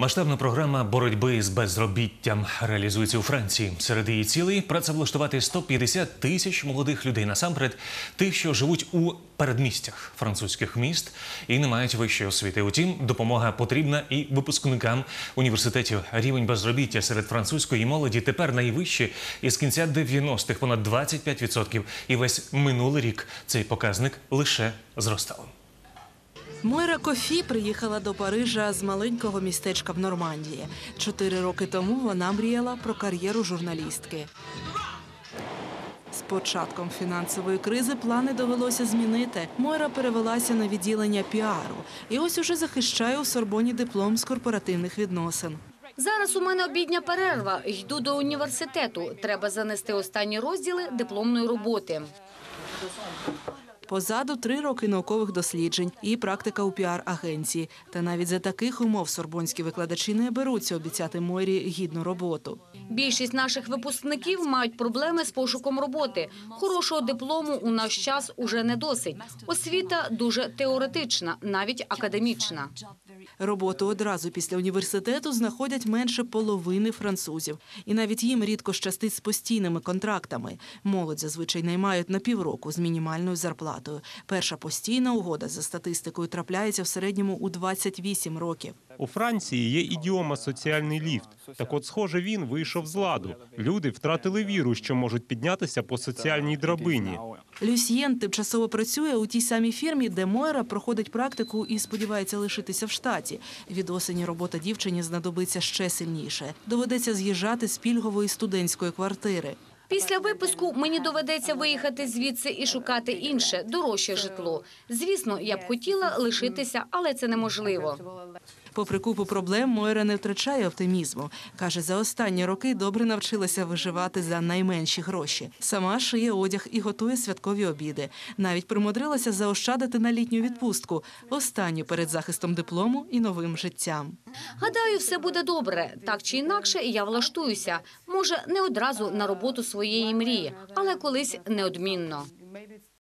Масштабна програма боротьби з безробіттям реалізується у Франції. Серед її цілей працевлаштувати 150 тисяч молодих людей насамперед тих, що живуть у передмістях французьких міст і не мають вищої освіти. Утім, допомога потрібна і випускникам університетів. Рівень безробіття серед французької молоді тепер найвищий із кінця 90-х – понад 25%. І весь минулий рік цей показник лише зростав. Мойра Кофі приїхала до Парижа з маленького містечка в Нормандії. Чотири роки тому вона мріяла про кар'єру журналістки. З початком фінансової кризи плани довелося змінити. Мойра перевелася на відділення піару і ось уже захищає у Сорбоні диплом з корпоративних відносин. Зараз у мене обідня перерва. Йду до університету. Треба занести останні розділи дипломної роботи. Позаду три роки наукових досліджень і практика у піар-агенції. Та навіть за таких умов сорбонські викладачі не беруться обіцяти Мойрі гідну роботу. Більшість наших випускників мають проблеми з пошуком роботи. Хорошого диплому у наш час уже не досить. Освіта дуже теоретична, навіть академічна. Роботу одразу після університету знаходять менше половини французів, і навіть їм рідко щастить з постійними контрактами. Молодь зазвичай наймають на півроку з мінімальною зарплатою. Перша постійна угода за статистикою трапляється в середньому у 28 років. У Франції є ідіома соціальний ліфт. Так от, схоже, він вийшов з ладу. Люди втратили віру, що можуть піднятися по соціальній драбині. Люсьєн тимчасово працює у тій самій фірмі, де Мойра проходить практику і сподівається лишитися в штаті. Від осені робота дівчині знадобиться ще сильніше. Доведеться з'їжджати з пільгової студентської квартири. Після випуску мені доведеться виїхати звідси і шукати інше, дорожче житло. Звісно, я б хотіла лишитися, але це неможливо. Попри купу проблем, Мойра не втрачає оптимізму. Каже, за останні роки добре навчилася виживати за найменші гроші. Сама шиє одяг і готує святкові обіди. Навіть примудрилася заощадити на літню відпустку, останню перед захистом диплому і новим життям. Гадаю, все буде добре. Так чи інакше, я влаштуюся. Може, не одразу на роботу своєї мрії, але колись неодмінно.